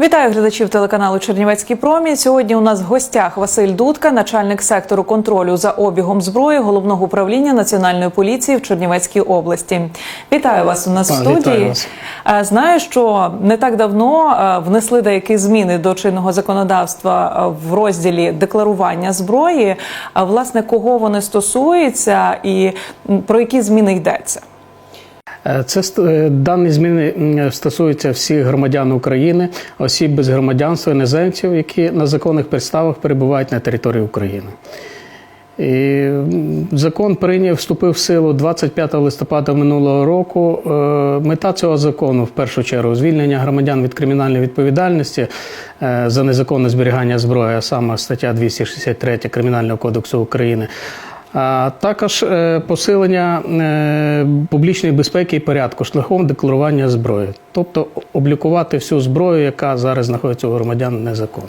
Вітаю глядачів телеканалу Чернівецький промінь. Сьогодні у нас в гостях Василь Дудка, начальник сектору контролю за обігом зброї головного управління національної поліції в Чернівецькій області. Вітаю вас у нас в студії. вас. Знаю, що не так давно внесли деякі зміни до чинного законодавства в розділі декларування зброї. А власне кого вони стосуються і про які зміни йдеться? Е, Це е, дані зміни стосуються всіх громадян України, осіб без громадянства, іноземців, які на законних підставах перебувають на території України. І закон прийняв, вступив в силу 25 листопада минулого року. Е, Мета цього закону, в першу чергу, звільнення громадян від кримінальної відповідальності за незаконне зберігання зброї, а саме стаття 263 Кримінального кодексу України. А також е, посилення е, публічної безпеки і порядку шляхом декларування зброї, тобто облікувати всю зброю, яка зараз знаходиться у громадян незаконно.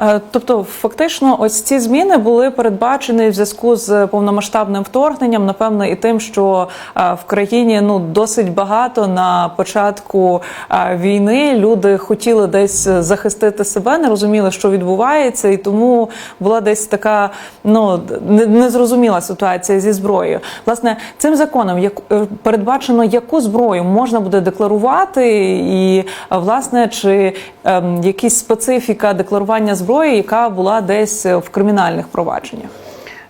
Е, Тобто, фактично, ось ці зміни були передбачені в зв'язку з повномасштабним вторгненням, напевно, і тим, що е, в країні ну досить багато на початку е, війни люди хотіли десь захистити себе, не розуміли, що відбувається, і тому була десь така ну незрозуміла ситуація зі зброєю. Власне, цим законом як передбачено, яку зброю можна буде декларувати, і власне чи ем, якісь специфіка декларування зброї, яка була десь в кримінальних провадженнях.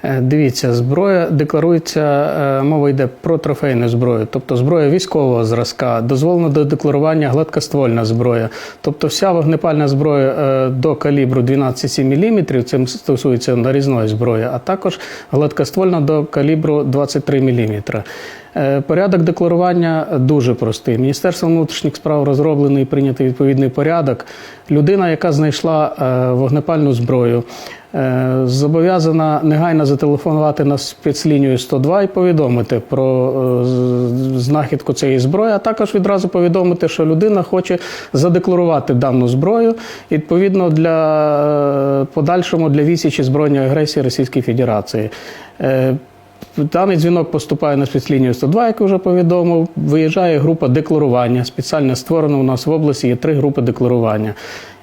Е, Дивіться, зброя декларується, е, мова йде про трофейну зброю, тобто зброя військового зразка, дозволено до декларування гладкоствольна зброя, тобто вся вогнепальна зброя е, до калібру 12,7 мм, це стосується нарізної зброї, а також гладкоствольна до калібру 23 мм. Порядок декларування дуже простий. Міністерством внутрішніх справ розроблений і прийнятий відповідний порядок. Людина, яка знайшла вогнепальну зброю, зобов'язана негайно зателефонувати на спецлінію 102 і повідомити про е, знахідку цієї зброї, а також відразу повідомити, що людина хоче задекларувати дану зброю відповідно для е, подальшому для відсічі збройної агресії Російської Федерації. Е, Даний дзвінок поступає на спецлінію 102, як я вже повідомив. Виїжджає група декларування. Спеціально створено у нас в області є три групи декларування,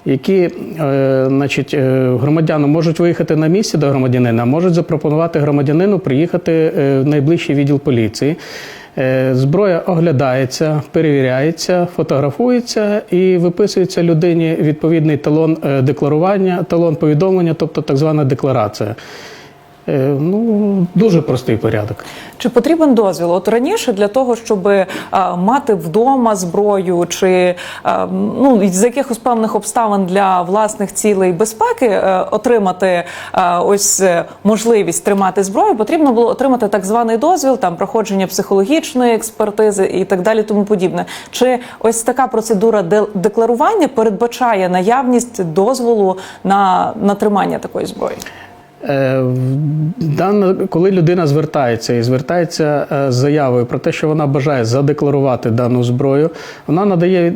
які е, значить, е, громадяни можуть виїхати на місце до громадянина, можуть запропонувати громадянину приїхати е, в найближчий відділ поліції. Зброя оглядається, перевіряється, фотографується і виписується людині відповідний талон декларування, талон повідомлення, тобто так звана декларація. Е, Ну, дуже простий порядок. Чи потрібен дозвіл? От раніше для того, щоб е, мати вдома зброю, чи е, ну з якихось певних обставин для власних цілей безпеки отримати ось можливість тримати зброю, потрібно було отримати так званий дозвіл, там проходження психологічної експертизи і так далі, тому подібне. Чи ось така процедура декларування передбачає наявність дозволу на, на тримання такої зброї? Е, коли людина звертається і звертається е, з заявою про те, що вона бажає задекларувати дану зброю, вона надає,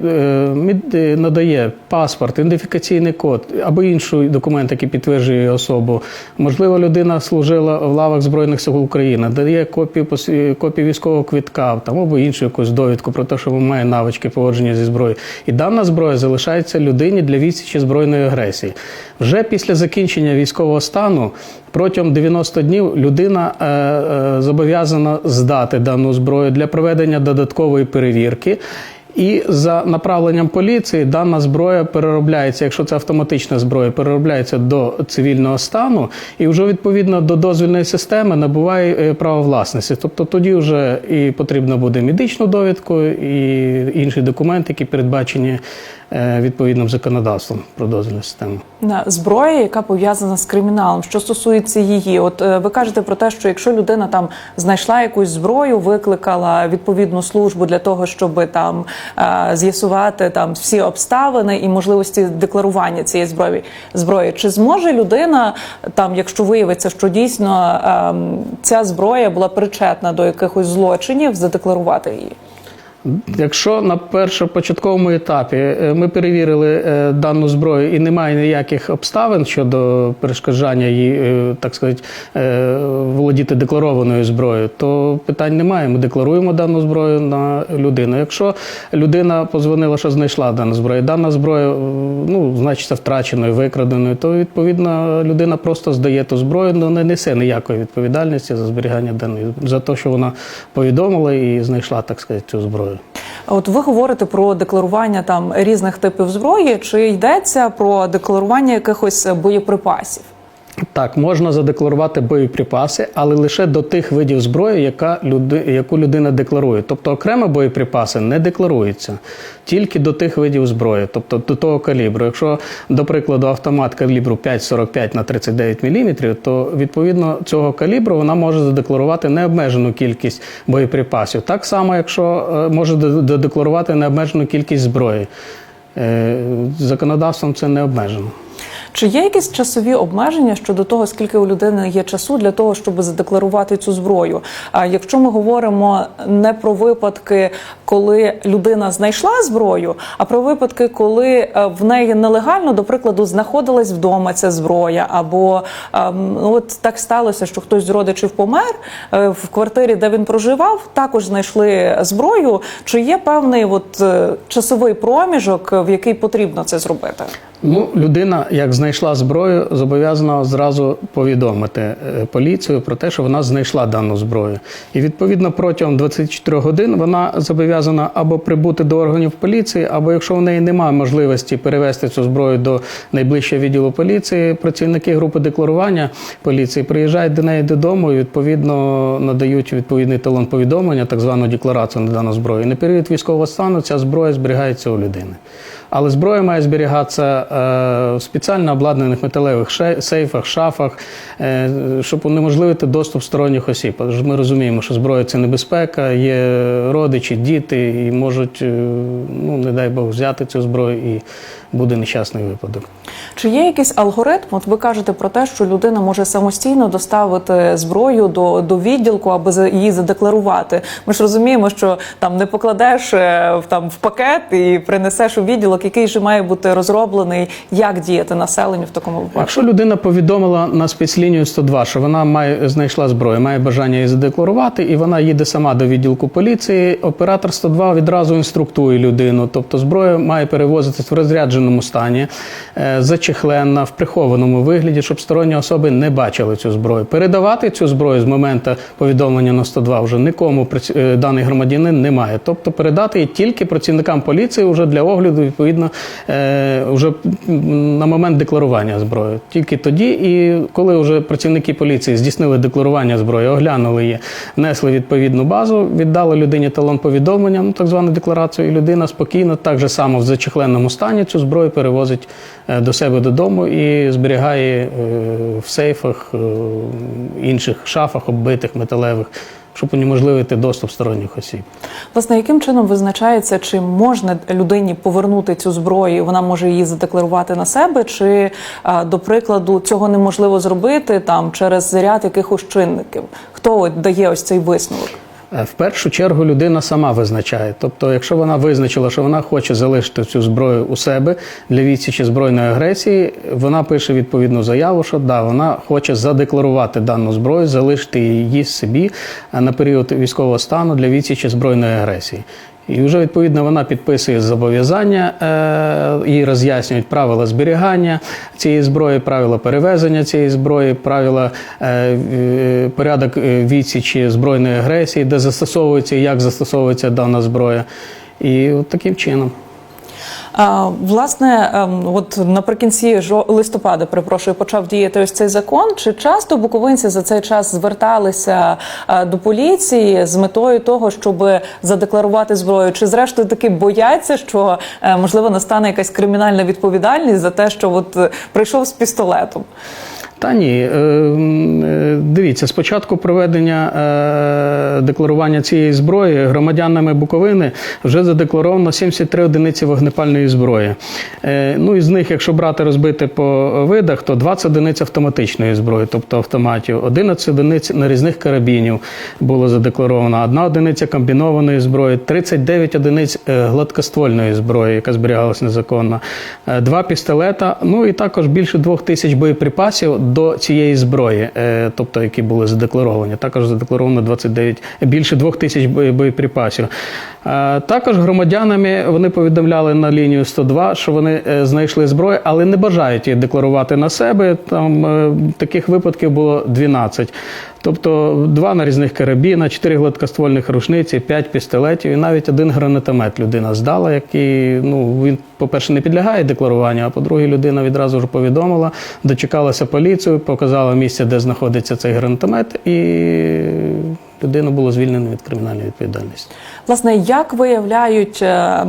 е, надає паспорт, ідентифікаційний код або інший документ, який підтверджує її особу. Можливо, людина служила в лавах Збройних сил України, дає копію, копію військового квитка там, або іншу якусь довідку про те, що вона має навички поводження зі зброєю. І дана зброя залишається людині для відсічі збройної агресії. Вже після закінчення військового стану протягом 90 днів людина е, е, зобов'язана здати дану зброю для проведення додаткової перевірки. І за направленням поліції дана зброя переробляється, якщо це автоматична зброя, переробляється до цивільного стану і вже відповідно до дозвільної системи набуває е, право власності. Тобто тоді вже і потрібно буде медичну довідку, і інші документи, які передбачені відповідним законодавством про дозвільну систему. Зброя, яка пов'язана з криміналом, що стосується її, от е, ви кажете про те, що якщо людина там знайшла якусь зброю, викликала відповідну службу для того, щоб там е, з'ясувати там всі обставини і можливості декларування цієї зброї зброї, чи зможе людина там, якщо виявиться, що дійсно ем, ця зброя була причетна до якихось злочинів, задекларувати її? Якщо на першопочатковому етапі е, ми перевірили е, дану зброю і немає ніяких обставин щодо перешкоджання її, е, так сказати, володіти декларованою зброєю, то питань немає. Ми декларуємо дану зброю на людину. Якщо людина позвонила, що знайшла дану зброю, дана зброя, ну, значиться втраченою, викраденою, то відповідно людина просто здає ту зброю, але не несе ніякої відповідальності за зберігання даної за те, що вона повідомила і знайшла, так сказати, цю зброю. А От ви говорите про декларування там різних типів зброї. Чи йдеться про декларування якихось боєприпасів? Так, можна задекларувати боєприпаси, але лише до тих видів зброї, яка люди, яку людина декларує. Тобто окремо боєприпаси не декларуються, тільки до тих видів зброї, тобто до того калібру. Якщо, до прикладу, автомат калібру 5,45 на 39 мм, то відповідно цього калібру вона може задекларувати необмежену кількість боєприпасів. Так само, якщо е, може задекларувати необмежену кількість зброї. Е, Законодавством це не обмежено. Чи є якісь часові обмеження щодо того, скільки у людини є часу для того, щоб задекларувати цю зброю? А якщо ми говоримо не про випадки, коли людина знайшла зброю, а про випадки, коли е, в неї нелегально, до прикладу, знаходилась вдома ця зброя, або ем, ну, от так сталося, що хтось з родичів помер е, в квартирі, де він проживав, також знайшли зброю. Чи є певний от е, часовий проміжок, в який потрібно це зробити? Ну, людина, як знайшла зброю, зобов'язана зразу повідомити е, поліцію про те, що вона знайшла дану зброю. І відповідно протягом 24 годин вона зобов'язана або прибути до органів поліції, або якщо в неї немає можливості перевести цю зброю до найближчого відділу поліції, працівники групи декларування поліції приїжджають до неї додому і відповідно надають відповідний талон повідомлення, так звану декларацію на дану зброю. І на період військового стану ця зброя зберігається у людини. Але зброя має зберігатися е, в спеціально обладнаних металевих сейфах, шафах, е, щоб унеможливити доступ сторонніх осіб. Ми розуміємо, що зброя це небезпека, є родичі, діти, і можуть, е, ну не дай Бог, взяти цю зброю і буде нещасний випадок. Чи є якийсь алгоритм? От ви кажете про те, що людина може самостійно доставити зброю до, до відділку, аби за- її задекларувати. Ми ж розуміємо, що там не покладеш е, там в пакет і принесеш у відділок, який же має бути розроблений, як діяти населенню в такому випадку. Якщо людина повідомила на спецлінію 102, що вона має знайшла зброю, має бажання її задекларувати, і вона їде сама до відділку поліції, оператор 102 відразу інструктує людину. Тобто зброя має перевозитись в розрядженому стані, е, зачехлена, в прихованому вигляді, щоб сторонні особи не бачили цю зброю. Передавати цю зброю з моменту повідомлення на 102 вже нікому е, даний громадянин не має. Тобто передати її тільки працівникам поліції вже для огляду, відповідно, е, вже на момент декларування зброї. Тільки тоді, і коли вже працівники поліції здійснили декларування зброї, оглянули її, внесли відповідну базу, віддали людині талон повідомлення, ну так звану декларацію, і людина спокійно, так же само в зачехленому стані цю зброю перевозить е, до себе додому і зберігає е, в сейфах, е, інших шафах, оббитих металевих, щоб унеможливити доступ сторонніх осіб. Власне, яким чином визначається, чи можна людині повернути цю зброю, вона може її задекларувати на себе, чи до прикладу цього неможливо зробити там через ряд якихось чинників? Хто дає ось цей висновок? Е, В першу чергу людина сама визначає. Тобто, якщо вона визначила, що вона хоче залишити цю зброю у себе для відсічі збройної агресії, вона пише відповідну заяву, що да, вона хоче задекларувати дану зброю, залишити її собі е, на період військового стану для відсічі збройної агресії. І вже відповідно вона підписує зобов'язання е, і роз'яснюють правила зберігання цієї зброї, правила перевезення цієї зброї, правила е, порядок е, відсічі збройної агресії, де застосовується і як застосовується дана зброя. І от таким чином. Власне, ем, от наприкінці листопада, перепрошую, почав діяти ось цей закон. Чи часто буковинці за цей час зверталися е, до поліції з метою того, щоб задекларувати зброю? Чи зрештою таки бояться, що е, можливо настане якась кримінальна відповідальність за те, що от е, прийшов з пістолетом? Та ні, е, е, дивіться, спочатку проведення е, декларування цієї зброї громадянами Буковини вже задекларовано 73 одиниці вогнепальної зброї. Ну із них, якщо брати розбити по видах, то 20 одиниць автоматичної зброї, тобто автоматів, 11 одиниць нарізних карабінів було задекларовано, одна одиниця комбінованої зброї, 39 одиниць гладкоствольної зброї, яка зберігалась незаконно, два пістолета, ну і також більше двох тисяч боєприпасів до цієї зброї, е, тобто які були задекларовані. Також задекларовано 29, більше двох тисяч боєприпасів. Е, Також громадянами вони повідомляли на лінію 102, що вони е, знайшли зброю, але не бажають її декларувати на себе. Там таких випадків було 12. Тобто два нарізних карабіна, чотири гладкоствольних рушниці, п'ять пістолетів і навіть один гранатомет людина здала, який ну він, по-перше, не підлягає декларуванню, а по-друге, людина відразу ж повідомила, дочекалася поліцію, показала місце, де знаходиться цей гранатомет, і людину було звільнено від кримінальної відповідальності. Власне, як виявляють е,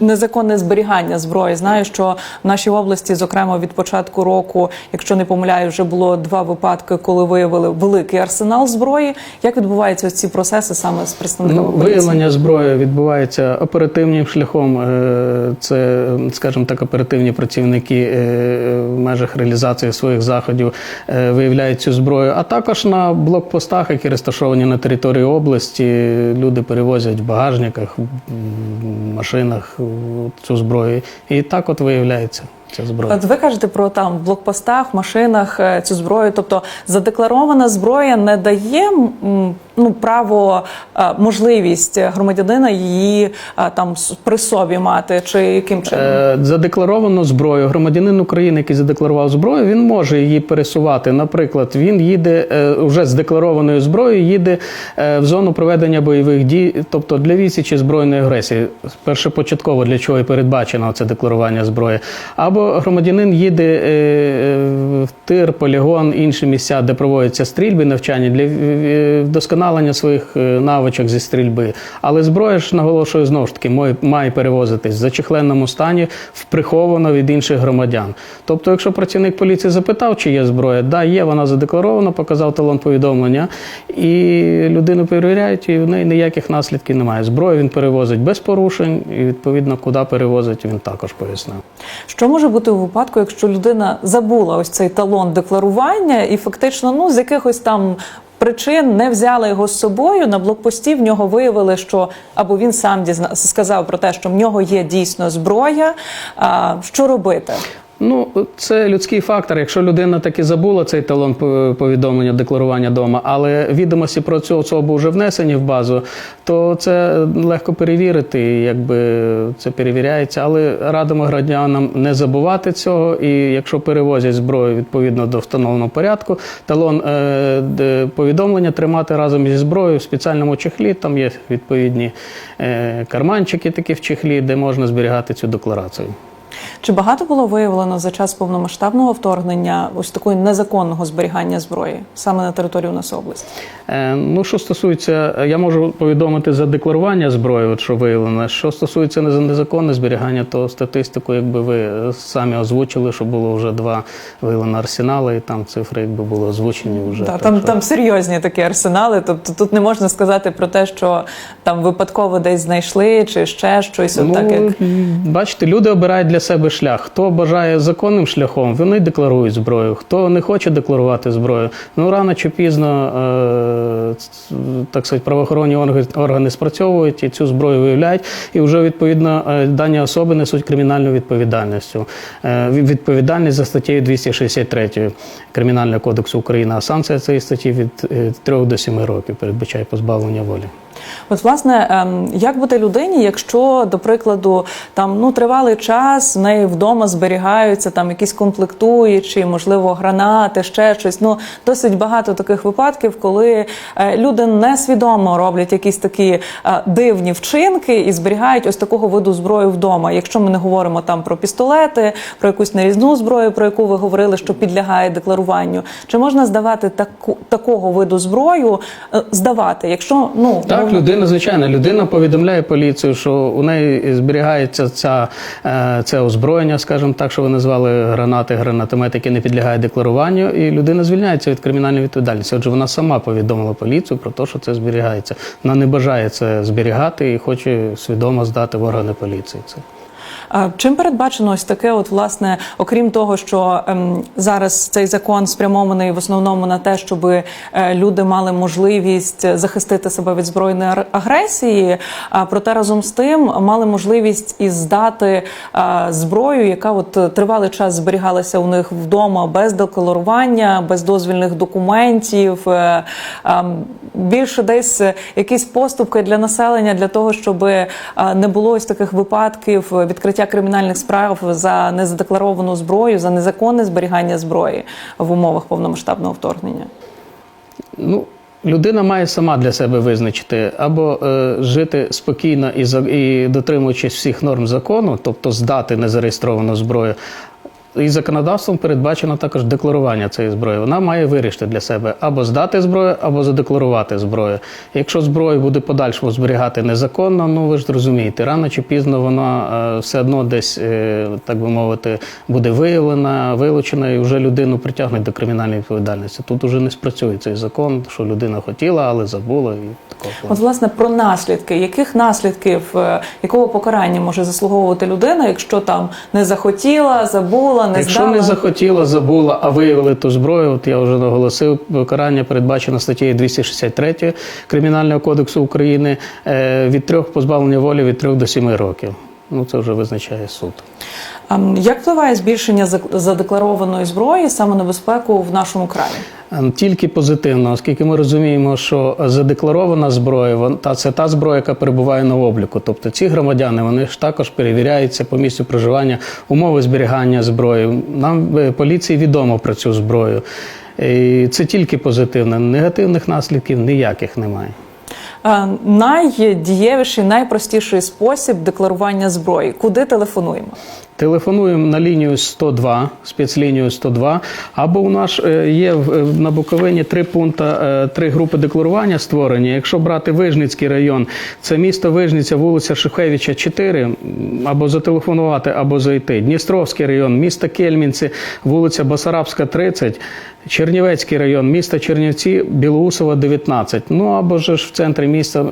незаконне зберігання зброї? Знаю, що в нашій області, зокрема від початку року, якщо не помиляю, вже було два випадки, коли виявили великий арсенал зброї. Як відбуваються ці процеси саме з представниками Ну, виявлення зброї відбувається оперативним шляхом. Е, Це, скажімо так, оперативні працівники е, в межах реалізації своїх заходів виявляють цю зброю. А також на блокпостах, які розташовані на території області, люди перевозять в багажниках, в машинах цю зброю. І так от виявляється ця зброя. От ви кажете про там блокпостах, машинах е, цю зброю. Тобто задекларована зброя не дає ну право е, можливість громадянина її е, там при собі мати, чи яким чином? Задекларовану зброю. Громадянин України, який задекларував зброю, він може її пересувати. Наприклад, він їде вже з декларованою зброєю, їде в зону проведення бойових дій, тобто для відсічі збройної агресії. Першопочатково для чого і передбачено це декларування зброї. Або громадянин їде е, е, в тир, полігон, інші місця, де проводяться стрільби, навчання для е, вдосконалення своїх навичок зі стрільби. Але зброя ж наголошую знову ж таки, має- перевозитись в зачехленому стані, в приховано від інших громадян. Тобто, якщо працівник поліції запитав, чи є зброя, да, є, вона задекларована, показав талон повідомлення, і людину перевіряють, і в неї ніяких наслідків немає. Зброю він перевозить без порушень, і відповідно, куди перевозить, він також пояснив. Що може бути у випадку, якщо людина забула ось цей талон декларування і фактично ну з якихось там. Причин не взяла його з собою на блокпості. В нього виявили, що або він сам дізна... сказав про те, що в нього є дійсно зброя. А, що робити? Ну, це людський фактор. Якщо людина таки забула цей талон повідомлення, декларування вдома, але відомості про цю особу вже внесені в базу, то це легко перевірити, якби це перевіряється. Але радимо громадянам не забувати цього. І якщо перевозять зброю відповідно до встановленого порядку, талон е, повідомлення тримати разом зі зброєю в спеціальному чехлі. Там є відповідні е, карманчики такі в чехлі, де можна зберігати цю декларацію. Чи багато було виявлено за час повномасштабного вторгнення ось такого незаконного зберігання зброї саме на території у нас області? Е, Ну, що стосується, е, я можу повідомити за декларування зброї, от що виявлено. Що стосується незаконне зберігання, то статистику, якби ви е, самі озвучили, що було вже два виявлено арсенали, і там цифри якби були озвучені вже. Та, так там, що- там серйозні такі арсенали. Тобто тут не можна сказати про те, що там випадково десь знайшли чи ще щось. Ну, так як бачите, люди обирають для себе шлях. Хто бажає законним шляхом, вони декларують зброю. Хто не хоче декларувати зброю, ну рано чи пізно, е, так сказати, правоохоронні органи, спрацьовують і цю зброю виявляють, і вже відповідно е, дані особи несуть кримінальну відповідальність. Е, Відповідальність за статтею 263 Кримінального кодексу України, а санкція цієї статті від 3 до 7 років передбачає позбавлення волі. От, власне, ем, як бути людині, якщо, до прикладу, там ну тривалий час в неї вдома зберігаються там якісь комплектуючі, можливо, гранати, ще щось. Ну досить багато таких випадків, коли е, люди несвідомо роблять якісь такі е, дивні вчинки і зберігають ось такого виду зброю вдома. Якщо ми не говоримо там про пістолети, про якусь нарізну зброю, про яку ви говорили, що підлягає декларуванню, чи можна здавати таку такого виду зброю, е, здавати, якщо ну Так, Людина, звичайно, людина повідомляє поліцію, що у неї зберігається ця, е, це озброєння, скажімо так, що ви назвали гранати, гранатомет, які не підлягають декларуванню, і людина звільняється від кримінальної відповідальності. Отже, вона сама повідомила поліцію про те, що це зберігається. Вона не бажає це зберігати і хоче свідомо здати в органи поліції. Це. Чим передбачено ось таке, от власне, окрім того, що ем, зараз цей закон спрямований в основному на те, щоб е, люди мали можливість захистити себе від збройної агресії, а проте разом з тим мали можливість і здати е, зброю, яка от е, тривалий час зберігалася у них вдома без декларування, без дозвільних документів. е, ем, більше десь е, якісь поступки для населення для того, щоб е, не було ось таких випадків відкриття кримінальних справ за незадекларовану зброю, за незаконне зберігання зброї в умовах повномасштабного вторгнення. Ну, людина має сама для себе визначити або е, жити спокійно і, і дотримуючись всіх норм закону, тобто здати незареєстровану зброю. І законодавством передбачено також декларування цієї зброї. Вона має вирішити для себе або здати зброю, або задекларувати зброю. Якщо зброю буде подальшому зберігати незаконно, ну ви ж розумієте, рано чи пізно вона е, все одно десь, е, так би мовити, буде виявлена, вилучена, і вже людину притягнуть до кримінальної відповідальності. Тут уже не спрацює цей закон, що людина хотіла, але забула і такого. От, власне, про наслідки. Яких наслідків, е, якого покарання може заслуговувати людина, якщо там не захотіла, забула, не Якщо здала? не захотіла, забула, а виявили ту зброю, от я вже наголосив, покарання передбачено статтєю 263 Кримінального кодексу України е, від трьох позбавлення волі від трьох до сіми років. Ну це вже визначає суд. А, м, Як впливає збільшення задекларованої зброї саме на безпеку в нашому краї? Ем, Тільки позитивно, оскільки ми розуміємо, що задекларована зброя, та це та зброя, яка перебуває на обліку. Тобто ці громадяни вони ж також перевіряються по місцю проживання, умови зберігання зброї. Нам е, поліції відомо про цю зброю. І це тільки позитивно. Негативних наслідків ніяких немає. Е, Найдієвіший, найпростіший спосіб декларування зброї. Куди телефонуємо? Телефонуємо на лінію 102, спецлінію 102, або у нас е, є е, на Буковині три пункти, е, три групи декларування створені. Якщо брати Вижницький район, це місто Вижниця, вулиця Шухевича, 4, або зателефонувати, або зайти. Дністровський район, місто Кельмінці, вулиця Басарабська, 30. Чернівецький район, місто Чернівці, Білоусова, 19. Ну або ж в центрі міста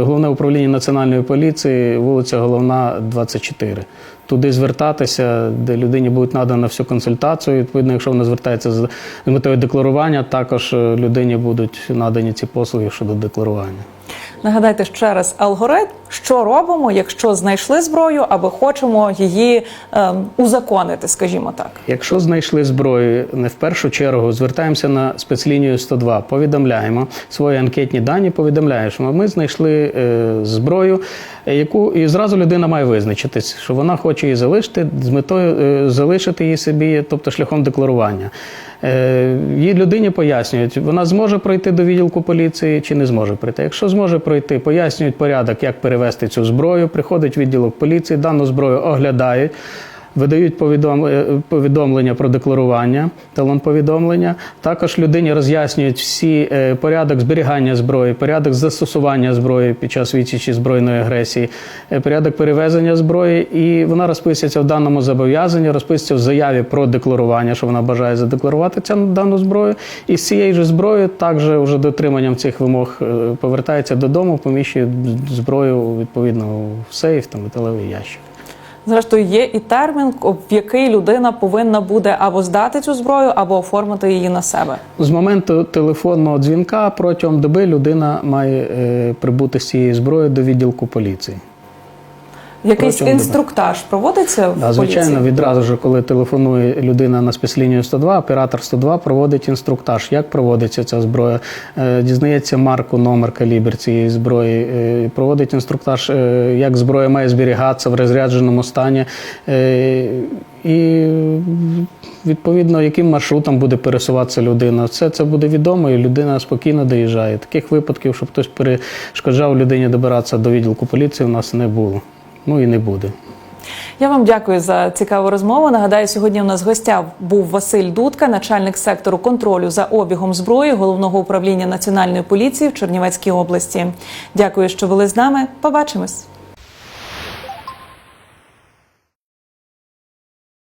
головне управління національної поліції, вулиця Головна, 24. Туди звертатися, де людині буде надана всю консультацію. Відповідно, якщо вона звертається з метою декларування, також е, людині будуть надані ці послуги щодо декларування. Нагадайте ще раз алгоритм, що робимо, якщо знайшли зброю або хочемо її ем, узаконити, скажімо так. Якщо знайшли зброю, не в першу чергу звертаємося на спецлінію 102, повідомляємо свої анкетні дані, повідомляємо, що ми знайшли е, зброю, е, яку і зразу людина має визначитись, що вона хоче її залишити з метою е, залишити її собі, тобто шляхом декларування. Е, Їй людині пояснюють, вона зможе пройти до відділку поліції чи не зможе пройти. Якщо зможе пройти, пояснюють порядок, як перевести цю зброю. Приходить відділок поліції, дану зброю оглядають. Видають е, повідомлення про декларування, талон повідомлення. Також людині роз'яснюють всі е, порядок зберігання зброї, порядок застосування зброї під час відсічі збройної агресії, е, порядок перевезення зброї, і вона розписується в даному зобов'язанні, розписується в заяві про декларування, що вона бажає задекларувати цю дану зброю. І з цією ж зброєю, також вже дотриманням цих вимог, повертається додому, поміщує зброю відповідно в сейф та металевий ящик. Зрештою, є і термін, в який людина повинна буде або здати цю зброю, або оформити її на себе. З моменту телефонного дзвінка протягом доби людина має е, прибути з цією зброєю до відділку поліції. Якийсь інструктаж проводиться в Да, звичайно, поліції? відразу ж, коли телефонує людина на спецлінію 102, оператор 102 проводить інструктаж, як проводиться ця зброя, е, дізнається марку, номер, калібр цієї зброї, е, проводить інструктаж, е, як зброя має зберігатися в розрядженому стані. І відповідно, яким маршрутом буде пересуватися людина. Все це буде відомо, і людина спокійно доїжджає. Таких випадків, щоб хтось перешкоджав людині добиратися до відділку поліції, у нас не було. Ну і не буде. Я вам дякую за цікаву розмову. Нагадаю, сьогодні у нас в був Василь Дудка, начальник сектору контролю за обігом зброї головного управління національної поліції в Чернівецькій області. Дякую, що були з нами. Побачимось.